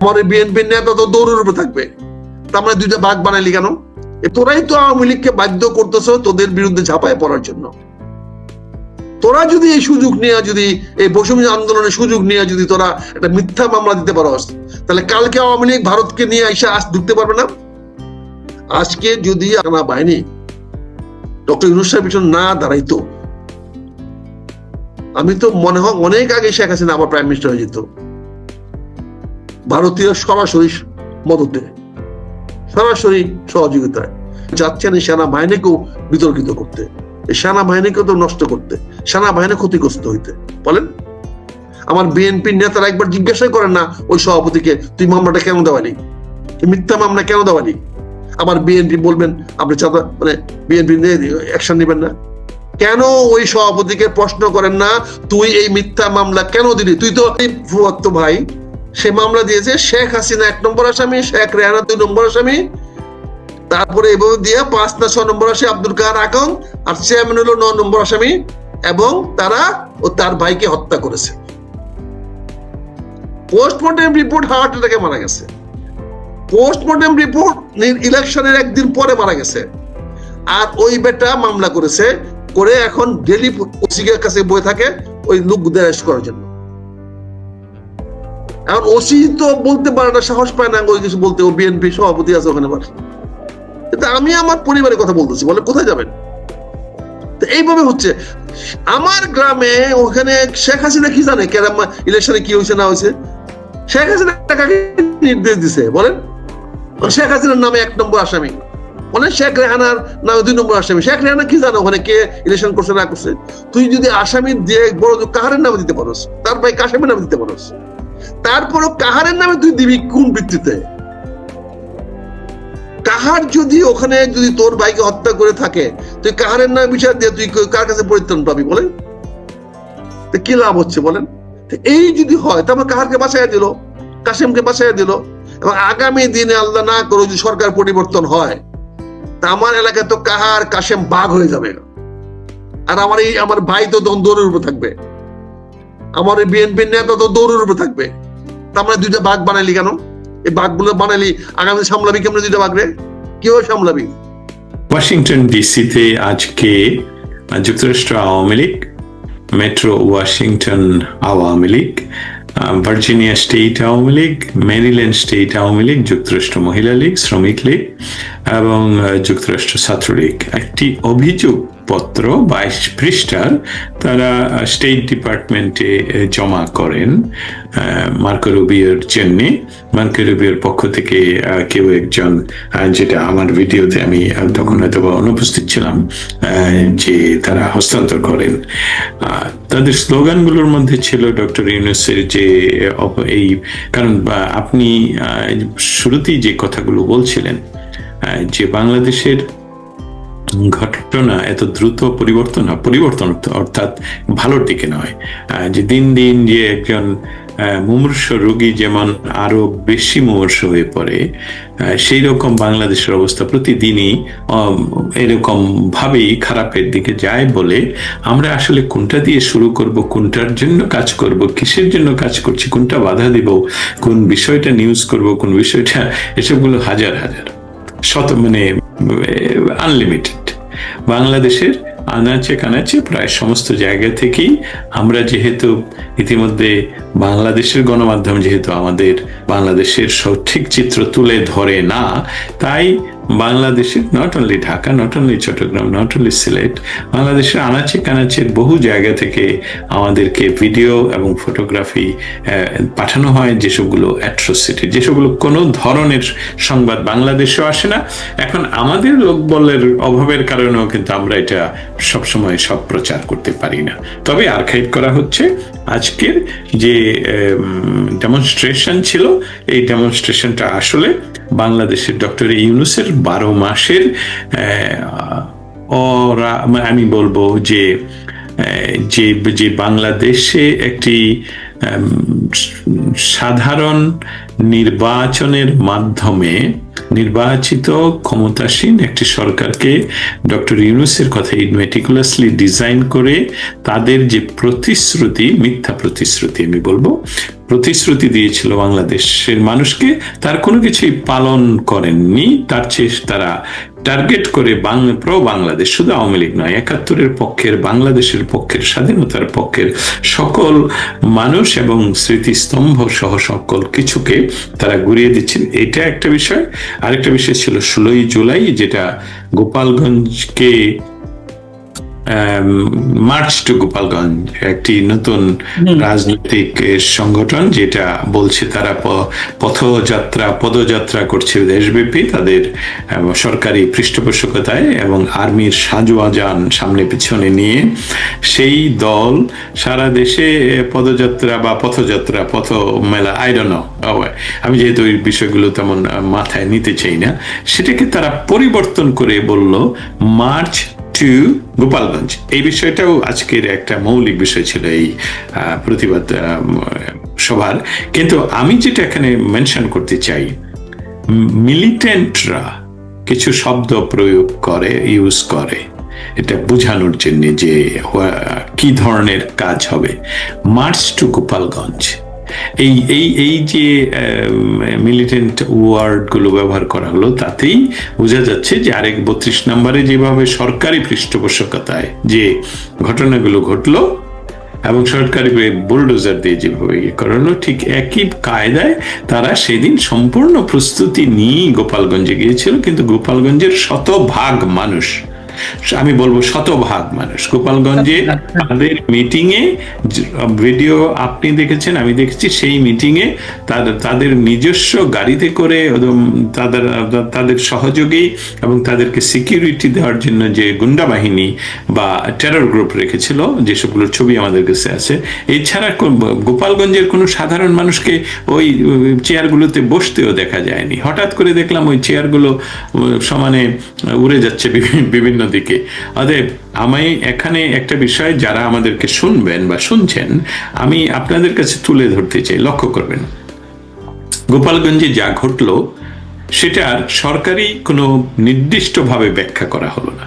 আমার বিএনপির নেতা তো দৌড়ের উপরে থাকবে। তার মানে দুইটা ভাগ বানাইলি কেন? তোরাই তো আওয়ামী লীগকে বাধ্য করতেছ তোদের বিরুদ্ধে ঝাঁপায় পড়ার জন্য। তোরা যদি এই সুযোগ নিয়ে যদি, এই বৈষম্য আন্দোলনের সুযোগ নিয়ে যদি তোরা একটা মিথ্যা মামলা দিতে পারো তাহলে কালকে আওয়ামী লীগ ভারতকে নিয়ে এসে আজ ঢুকতে পারবে না? আজকে যদি আনা বাহিনী ডক্টর ইউনুস সাহেব পিছনে না দাঁড়াইতো, আমি তো মনে হয় অনেক আগে শেখ হাসিনা আবার প্রাইম মিনিস্টার হয়ে যেত। ভারতীয় সরাসরি মদতে সরাসরি সহযোগিতায় যাচ্ছেন এই সেনাবাহিনীকেও বিতর্কিত করতে। এই সেনাবাহিনীকে তো নষ্ট করতে। সেনাবাহিনী ক্ষতিগ্রস্ত হইতে। বলেন, আমার বিএনপির নেতারা একবার জিজ্ঞাসাই করেন না, ওই সভাপতিকে তুই মামলাটা কেন দেওয়ালি? তুই মিথ্যা মামলা কেন দেওয়ালি? আবার বিএনপি বলবেন, আপনি চাঁদা মানে বিএনপি অ্যাকশন নেবেন না। কেন ওই সভাপতিকে প্রশ্ন করেন না, তুই এই মিথ্যা মামলা কেন দিলি? তুই তো ভাই সে মামলা দিয়েছে, শেখ হাসিনা এক নম্বর আসামি, শেখ রেহানা দুই নম্বর আসামি। তারপরে এভাবে দিয়ে পাঁচ না ছ নম্বর আসে আব্দুল কাহার আকন আর চেয়ারম্যান হলো ন নম্বর আসামি এবং তারা ও তার ভাইকে হত্যা করেছে। পোস্টমর্টম রিপোর্ট হার্ট অ্যাটাকে মারা গেছে। পোস্টমর্টম রিপোর্ট ইলেকশনের একদিন পরে মারা গেছে। আর ওই বেটা মামলা করেছে, করে এখন ডেলি ওসিকের কাছে বয়ে থাকে, ওই লোকদের অ্যারেস্ট করার জন্য। এখন ওসি তো বলতে পারে না, সাহস পায় না ওই কিছু বলতে। ও বিএনপি সভাপতি আছে ওখানে আবার। কিন্তু আমি আমার পরিবারের কথা বলতেছি, বলে কোথায় যাবেন? তো এইভাবে হচ্ছে। আমার গ্রামে ওখানে শেখ হাসিনা কি জানে, কেরাম ইলেকশনে কি হয়েছে, না হয়েছে? শেখ হাসিনা কাকে নির্দেশ দিছে, বলেন? শেখ হাসিনার নামে এক নম্বর আসামি। মানে শেখ রেহানার নামে দুই নম্বর আসামি। শেখ রেহানা কি জানো ওখানে কে ইলেকশন করছে, না করছে? তুই যদি আসামি দিয়ে বড় কাহারের নামে দিতে পারোস? তার ভাই কাশেমের নামে দিতে পারোস? তারপরও কাহারের নামে তুই দিবি কোন ভিত্তিতে? কাহার যদি ওখানে যদি তোর ভাইকে হত্যা করে থাকে, তুই কাহারের নামে বিচার দিয়ে তুই কার কাছে পরিত্রাণ পাবি বলেন? কি লাভ হচ্ছে বলেন? এই যদি হয় তারপর কাহারকে বাঁচাইয়া দিল, কাসেমকে বাঁচাইয়া দিল, এবং আগামী দিনে আল্লাহ না করে যদি সরকার পরিবর্তন হয়, তা আমার এলাকায় তো কাহার কাশেম বাঘ হয়ে যাবে। আর আমার এই আমার ভাই তো দ্বন্দ্বের উপর থাকবে। আমার এই নেতা তো দৌড়ের উপর থাকবে। তার মানে দুইটা বাঘ বানাইলি কেন? এই বাঘগুলো বানাইলি, আগামী সামলাবি কেমন দুইটা বাঘ রে কীভাবে সামলাবি? ওয়াশিংটন ডিসিতে আজকে যুক্তরাষ্ট্র Awami League, metro Washington Awami League, Virginia state Awami League Maryland state Awami League, যুক্তরাষ্ট্র মহিলা লীগ, শ্রমিক লীগ এবং যুক্তরাষ্ট্র ছাত্রলীগ। একটি অভিযোগ পত্র বাইশ পৃষ্ঠার, তারা স্টেট ডিপার্টমেন্টে জমা করেন মার্কো রুবিওর জন্যে। মার্কো রুবিওর পক্ষ থেকে কেউ একজন যেটা আমার ভিডিওতে আমি তখন হয়তো অনুপস্থিত ছিলাম যে তারা হস্তান্তর করেন। তাদের স্লোগানগুলোর মধ্যে ছিল ডক্টর ইউনুসের যে এই, কারণ আপনি শুরুতেই যে কথাগুলো বলছিলেন যে বাংলাদেশের ঘটনা এত দ্রুত পরিবর্তন পরিবর্তন অর্থাৎ ভালোর দিকে নয়। যে দিন দিন যে একজন মুমূর্ষ রোগী যেমন আরও বেশি মুমূর্ষ হয়ে পড়ে সেই রকম বাংলাদেশের অবস্থা প্রতিদিনই এরকম ভাবেই খারাপের দিকে যায় বলে আমরা আসলে কোনটা দিয়ে শুরু করব, কোনটার জন্য কাজ করব, কিসের জন্য কাজ করছি, কোনটা বাধা দিব, কোন বিষয়টা নিউজ করব, কোন বিষয়টা, এসবগুলো হাজার হাজার, শত মানে আনলিমিটেড বাংলাদেশের আনাচে কানাচে প্রায় সমস্ত জায়গা থেকেই আমরা যেহেতু ইতিমধ্যে বাংলাদেশের গণমাধ্যম যেহেতু আমাদের বাংলাদেশের সঠিক চিত্র তুলে ধরে না, তাই বাংলাদেশের not only Dhaka not only Chittagong not only Sylhet, বাংলাদেশের আনাচে কানাচের বহু জায়গা থেকে আমাদেরকে ভিডিও এবং ফটোগ্রাফি পাঠানো হয় যেসবগুলো অ্যাট্রোসিটি যেসবগুলো কোনো ধরনের সংবাদ বাংলাদেশেও আসে না। এখন আমাদের লোকবলের অভাবের কারণেও কিন্তু আমরা এটা সবসময় সব প্রচার করতে পারি না। তবে আর্কাইভ করা হচ্ছে। আজকের যে ডেমনস্ট্রেশন ছিল, এই ডেমনস্ট্রেশনটা আসলে বাংলাদেশের ডক্টর ইউনুসের বারো মাসের ওরা মানে আমি বলব যে যে যে বাংলাদেশে একটি সাধারণ নির্বাচনের মাধ্যমে নির্বাচিত ক্ষমতাসীন একটি সরকারকে ডক্টর ইউনুসের কথা মেটিকুলাসলি ডিজাইন করে তাদের যে প্রতিশ্রুতি, মিথ্যা প্রতিশ্রুতি আমি বলব, প্রতিশ্রুতি দিয়েছিল বাংলাদেশের মানুষকে, তার কোনো কিছুই পালন করেননি, তার চেয়ে তারা টার্গেট করে প্রো বাংলাদেশ শুধু আওয়ামী লীগ নয়, একাত্তরের পক্ষের, বাংলাদেশের পক্ষের, স্বাধীনতার পক্ষের সকল মানুষ এবং স্মৃতিস্তম্ভ সহ সকল কিছুকে তারা ঘুরিয়ে দিচ্ছেন। এটা একটা বিষয়। আরেকটা বিষয় ছিল ষোলোই জুলাই, যেটা গোপালগঞ্জকে মার্চ টু গোপালগঞ্জ একটি নতুন রাজনৈতিক সংগঠন যেটা বলছে তারা পথযাত্রা পদযাত্রা করছে দেশব্যাপী তাদের সরকারি পৃষ্ঠপোষকতায় এবং আর্মির সাজোয়াজান সামনে পিছনে নিয়ে সেই দল সারা দেশে পদযাত্রা বা পথযাত্রা পথ মেলা আইডন আমি যেহেতু এই বিষয়গুলো তেমন মাথায় নিতে চাই না সেটাকে তারা পরিবর্তন করে বলল মার্চ টু গোপালগঞ্জ। এই বিষয়টাও আজকের একটা মৌলিক বিষয় ছিল এই প্রতিবাদ সভার। কিন্তু আমি যেটা এখানে মেনশন করতে চাই মিলিটেন্টরা কিছু শব্দ প্রয়োগ করে ইউজ করে। এটা বোঝানোর জন্য যে কি ধরনের কাজ হবে। মার্চ টু গোপালগঞ্জ এই এই এই যে মিলিটেন্ট ওয়ার্ডগুলো ব্যবহার করা হলো, তাতেই বোঝা যাচ্ছে যে আরেক বত্রিশ নম্বরে যেভাবে সরকারি পৃষ্ঠপোষকতায় যে ঘটনাগুলো ঘটলো এবং সরকারি বুলডোজার দিয়ে যেভাবে ইয়ে করানো, ঠিক একই কায়দায় তারা সেদিন সম্পূর্ণ প্রস্তুতি নিয়েই গোপালগঞ্জে গিয়েছিল, কিন্তু গোপালগঞ্জের শতভাগ মানুষ আমি বলব শতভাগ মানুষ গোপালগঞ্জে তাদের মিটিং এ ভিডিও আপনি দেখেছেন আমি দেখেছি সেই মিটিং এ তাদের তাদের নিজস্ব গাড়িতে করে তাদের তাদের সহযোগী এবং তাদেরকে সিকিউরিটি দেওয়ার জন্য যে গুন্ডা বাহিনী বা টেরর গ্রুপ রেখেছিল যেসবগুলোর ছবি আমাদের কাছে আছে। এছাড়া গোপালগঞ্জের কোনো সাধারণ মানুষকে ওই চেয়ারগুলোতে বসতেও দেখা যায়নি। হঠাৎ করে দেখলাম ওই চেয়ারগুলো সমানে উড়ে যাচ্ছে বিভি- বিভিন্ন দিকে। অতএব আমি এখানে একটা বিষয় যারা আমাদেরকে শুনবেন বা শুনছেন, আমি আপনাদের কাছে তুলে ধরতে চাই। লক্ষ্য করবেন, গোপালগঞ্জে যা ঘটলো সেটার সরকারি কোনো নির্দিষ্টভাবে ব্যাখ্যা করা হলো না।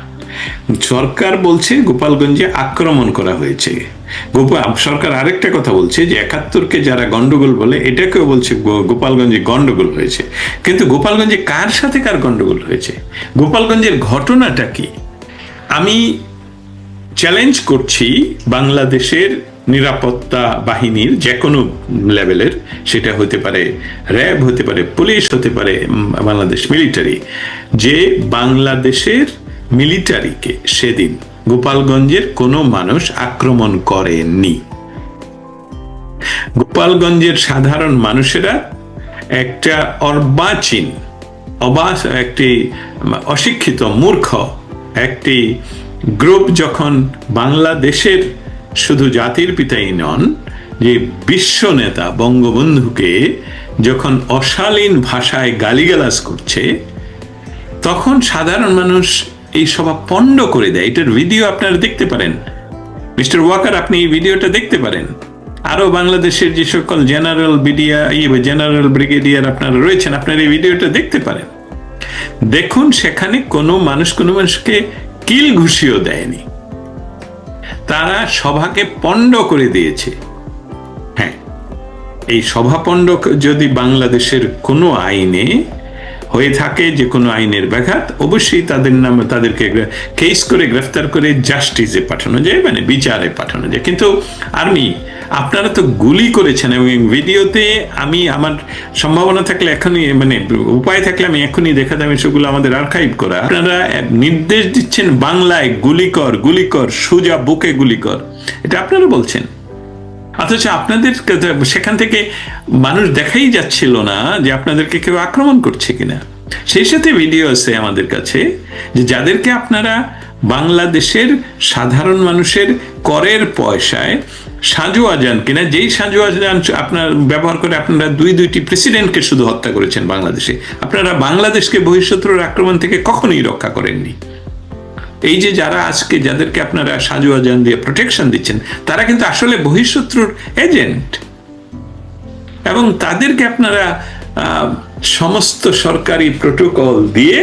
সরকার বলছে গোপালগঞ্জে আক্রমণ করা হয়েছে। সরকার আরেকটা কথা বলছে যে একাত্তরকে যারা গন্ডগোল বলে, এটাকেও বলছে গোপালগঞ্জে গন্ডগোল হয়েছে। কিন্তু গোপালগঞ্জে কার সাথে কার গন্ডগোল হয়েছে? গোপালগঞ্জের ঘটনাটা কি? আমি চ্যালেঞ্জ করছি বাংলাদেশের নিরাপত্তা বাহিনীর যে কোনো লেভেলের সেটা হতে পারে র্যাব, হতে পারে পুলিশ, হতে পারে বাংলাদেশ মিলিটারি যে বাংলাদেশের মিলিটারিকে সেদিন গোপালগঞ্জের কোনো মানুষ আক্রমণ করেননি। গোপালগঞ্জের সাধারণ মানুষেরা একটা অর্বাচীন অবাস একটি অশিক্ষিত মূর্খ একটি গ্রুপ যখন বাংলাদেশের শুধু জাতির পিতাই নন, যে বিশ্ব নেতা বঙ্গবন্ধুকে যখন অশালীন ভাষায় গালিগালাজ করছে, তখন সাধারণ মানুষ এই সভা পণ্ড করে দেয়। এটার ভিডিও আপনারা দেখতে পারেন। মিস্টার ওয়াকার, আপনি এই ভিডিওটা দেখতে পারেন। আরও বাংলাদেশের যে সকল জেনারেল বিডিয়া জেনারেল ব্রিগেডিয়ার আপনারা রয়েছেন, আপনারা এই ভিডিওটা দেখতে পারেন। দেখুন, সেখানে কোনো মানুষ, কোনো মানুষকে কিল ঘুষিও দেয়নি। তারা সভাকে পণ্ড করে দিয়েছে। হ্যাঁ এই সভা সভাপণ্ড যদি বাংলাদেশের কোনো আইনে হয়ে থাকে যে কোনো আইনের ব্যাঘাত, অবশ্যই তাদের নামে, তাদেরকে কেস করে গ্রেফতার করে জাস্টিসে পাঠানো যায় মানে বিচারে পাঠানো যায়। কিন্তু আর্মি আপনারা তো গুলি করেছেন এবং ভিডিওতে আমি আমার সম্ভাবনা থাকলে এখনই মানে উপায় থাকলে আমি এখনই দেখাতাম সেগুলো আমাদের আর্কাইভ করা। আপনারা নির্দেশ দিচ্ছেন, বাংলায় গুলি কর গুলি কর, সোজা বুকে গুলি কর। এটা আপনারা বলছেন। অথচ আপনাদের সেখান থেকে মানুষ দেখাই যাচ্ছিল না যে আপনাদেরকে কেউ আক্রমণ করছে কিনা। সেই সাথে ভিডিও আছে আমাদের কাছে যে যাদেরকে আপনারা বাংলাদেশের সাধারণ মানুষের করের পয়সায় সাজু আজান কিনা, যেই সাজু আজান আপনার ব্যবহার করে আপনারা দুই দুইটি প্রেসিডেন্টকে শুধু হত্যা করেছেন বাংলাদেশে। আপনারা বাংলাদেশকে বহিঃশত্রুর আক্রমণ থেকে কখনোই রক্ষা করেননি। এই যে যারা আজকে যাদেরকে আপনারা সাজু আজান দিয়ে প্রোটেকশন দিচ্ছেন, তারা কিন্তু আসলে বহিঃশত্রুর এজেন্ট এবং তাদেরকে আপনারা সমস্ত সরকারি প্রোটোকল দিয়ে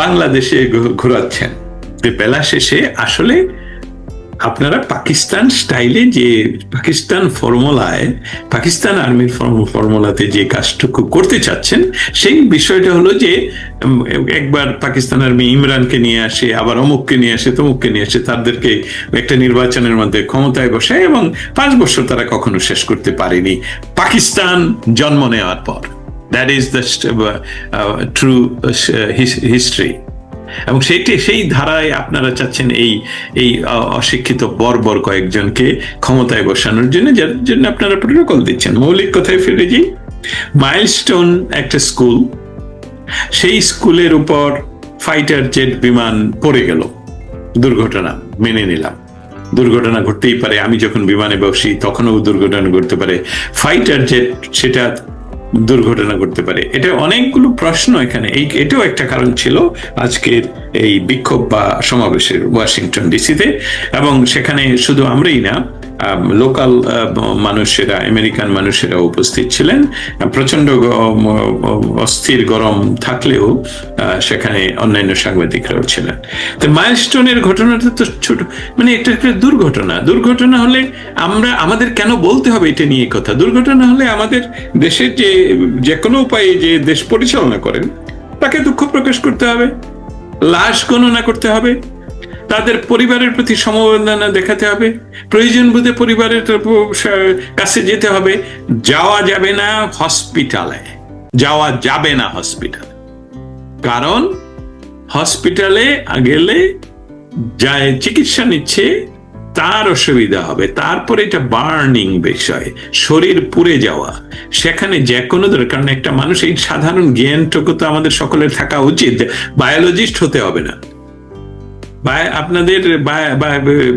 বাংলাদেশে ঘোরাচ্ছেন। বেলা শেষে আসলে আপনারা পাকিস্তান স্টাইলে যে পাকিস্তান ফর্মুলায় পাকিস্তান আর্মির ফর্মুলাতে যে কাজটুকু করতে চাচ্ছেন, সেই বিষয়টা হলো যে একবার পাকিস্তান আর্মি ইমরানকে নিয়ে আসে, আবার অমুককে নিয়ে আসে, তমুককে নিয়ে আসে, তাদেরকে একটা নির্বাচনের মধ্যে ক্ষমতায় বসায় এবং পাঁচ বছর তারা কখনো শেষ করতে পারেনি। পাকিস্তান জন্ম নেওয়ার পর। That is the true history এবং সেইটি সেই ধারায় আপনারা চাচ্ছেন এই এই অশিক্ষিত বর্বর কয়েকজনকে ক্ষমতায় বসানোর জন্য, যার জন্য আপনারা প্রোটোকল দিচ্ছেন। মৌলিক কথায় ফিরে যাই। মাইলস্টোন একটা স্কুল সেই স্কুলের উপর ফাইটার জেট বিমান পড়ে গেল। দুর্ঘটনা মেনে নিলাম। দুর্ঘটনা ঘটতেই পারে, আমি যখন বিমানে বসি, তখনও দুর্ঘটনা ঘটতে পারে। ফাইটার জেট সেটা দুর্ঘটনা ঘটতে পারে। এটা অনেকগুলো প্রশ্ন এখানে। এই এটাও একটা কারণ ছিল আজকের এই বিক্ষোভ বা সমাবেশের ওয়াশিংটন ডিসিতে। এবং সেখানে শুধু আমরাই না লোকাল মানুষেরা, আমেরিকান মানুষেরা উপস্থিত ছিলেন। প্রচণ্ড অস্থির গরম থাকলেও সেখানে অন্যান্য সাংবাদিকরাও ছিলেন। তো মাইলস্টোনের ঘটনাটা তো ছোট মানে একটা একটা দুর্ঘটনা। দুর্ঘটনা হলে আমরা, আমাদের কেন বলতে হবে এটা নিয়ে কথা? দুর্ঘটনা হলে আমাদের দেশের যে যে কোনো উপায়ে যে দেশ পরিচালনা করেন, তাকে দুঃখ প্রকাশ করতে হবে। লাশ গণনা করতে হবে, তাদের পরিবারের প্রতি সমবেদনা দেখাতে হবে, প্রয়োজন বোধে পরিবারের কাছে যেতে হবে। যাওয়া যাবে না হসপিটালে, যাওয়া যাবে না হসপিটাল। কারণ হসপিটালে গেলে যায় চিকিৎসা নিচ্ছে তার অসুবিধা হবে। তারপরে এটা বার্নিং বিষয়, শরীর পুড়ে যাওয়া। সেখানে যে কোনো কারণ একটা মানুষ এই সাধারণ জ্ঞানটুকু তো আমাদের সকলের থাকা উচিত বায়োলজিস্ট হতে হবে না। আপনাদের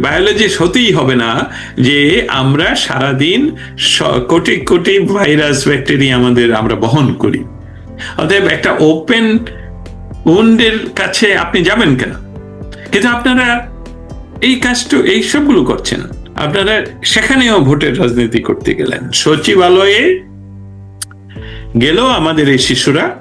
বায়োলজিস্ট হতেই হবে না যে আমরা সারাদিন কোটি কোটি ভাইরাস ব্যাকটেরিয়া আমাদের আমরা বহন করি। অতএব একটা ওপেন উন্ডের কাছে আপনি যাবেন কেন? কিন্তু আপনারা এই কাজটা এই সবগুলো করছেন। আপনারা সেখানেও ভোটের রাজনীতি করতে গেলেন। সচিবালয়ে গেল আমাদের এই শিশুরা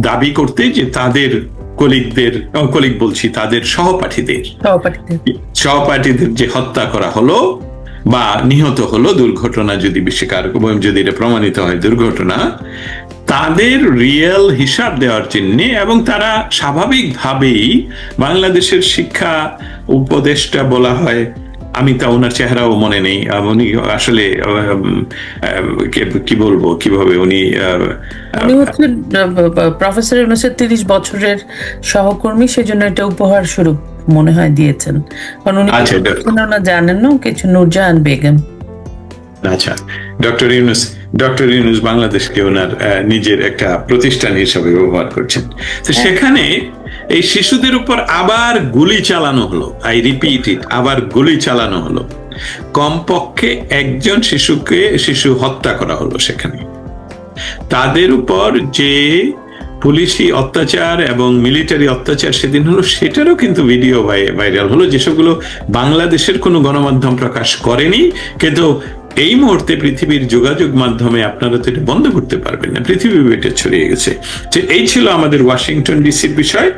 দাবি করতে যে তাদের কলিগদের কলিগ বলছি তাদের সহপাঠীদের। সহপাঠীদের। সহপাঠীদের যে হত্যা করা হলো বা নিহত হলো দুর্ঘটনা যদি স্বীকার যদি এটা প্রমাণিত হয় দুর্ঘটনা তাদের রিয়েল হিসাব দেওয়ার জন্য এবং তারা স্বাভাবিকভাবেই বাংলাদেশের শিক্ষা উপদেশটা বলা হয়। আমি তা ওনার চেহারাও মনে নেই। উনি আসলে কে- বলব কীভাবে উনি উনি হচ্ছেন প্রফেসর ইউনুসের তিরিশ বছরের সহকর্মী সেজন্য এটা উপহার স্বরূপ মনে হয় দিয়েছেন। কারণ উনি আচ্ছা, জানেন না কিছু নূরজাহান বেগম। আচ্ছা ডক্টর ইউনুস ডক্টর ইউনুস বাংলাদেশকে ওনার নিজের একটা প্রতিষ্ঠান হিসাবে ব্যবহার করছেন। তো সেখানে এই শিশুদের উপর আবার গুলি চালানো হলো। আই রিপিট ইট আবার গুলি চালানো হলো। কমপক্ষে একজন শিশুকে শিশু হত্যা করা হলো সেখানে। তাদের উপর যে পুলিশি অত্যাচার এবং মিলিটারি অত্যাচার সেদিন হলো সেটারও কিন্তু ভিডিও ভাইরাল হলো। যেসবগুলো বাংলাদেশের কোনো গণমাধ্যম প্রকাশ করেনি কিন্তু এই মুহূর্তে পৃথিবীর যোগাযোগ মাধ্যমে আপনারা তো এটা বন্ধ করতে পারবেন না। পৃথিবী এটা ছড়িয়ে গেছে। এই ছিল আমাদের ওয়াশিংটন ডিসির বিষয়।